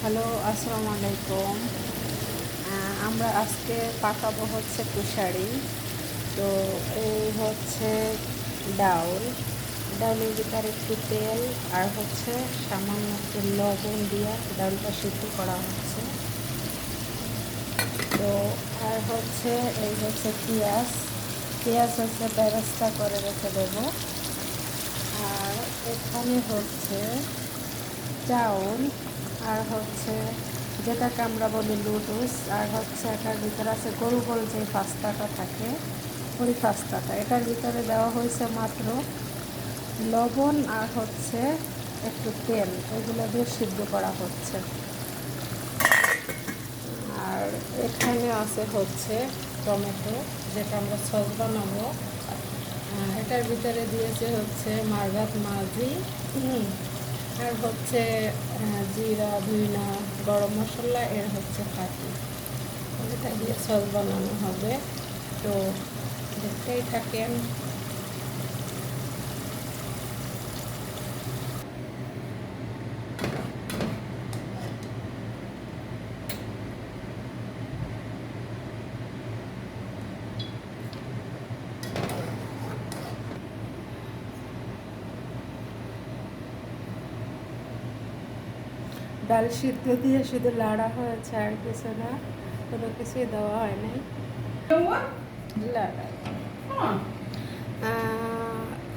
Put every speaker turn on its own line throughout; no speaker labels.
Hello, আসসালামু আলাইকুম। আমরা আজকে পাকাবো হচ্ছে কুশারি তো এই হচ্ছে ডাউল। ডাউলের ভিতরে একটু তেল আর হচ্ছে সামান্য একটু লবণ দিয়ে ডাউলটা সিদ্ধ করা হচ্ছে। তো আর হচ্ছে এই হচ্ছে পেঁয়াজ। পেঁয়াজ হচ্ছে ব্যবস্থা করে রেখে দেবো। আর এখানে হচ্ছে চাউল আর হচ্ছে যেটাকে আমরা বলি লুডুস আর হচ্ছে এটার ভিতরে আছে গোল গোল যে পাস্তাটা থাকে, ওই পাস্তাটা। এটার ভিতরে দেওয়া হয়েছে মাত্র লবণ আর হচ্ছে একটু তেল, এগুলো দিয়ে সিদ্ধ করা হচ্ছে। আর এখানে আছে হচ্ছে টমেটো, যেটা আমরা সস বানাবো। এটার ভিতরে দিয়েছে হচ্ছে মারগাত মাঝি হচ্ছে জিরা, ধুইনা, গরম মশলা, এর হচ্ছে কাটি এটা দিয়ে সস বানানো হবে। তো দেখতেই থাকেন। ডাল সিদ্ধ দিয়ে শুধু লাড়া হয়েছে আর কিছু না কোনো কিছুই দেওয়া হয়নি। নাই লাড়া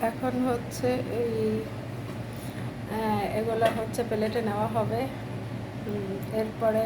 এখন হচ্ছে এই এগুলো হচ্ছে প্লেটে নেওয়া হবে। এরপরে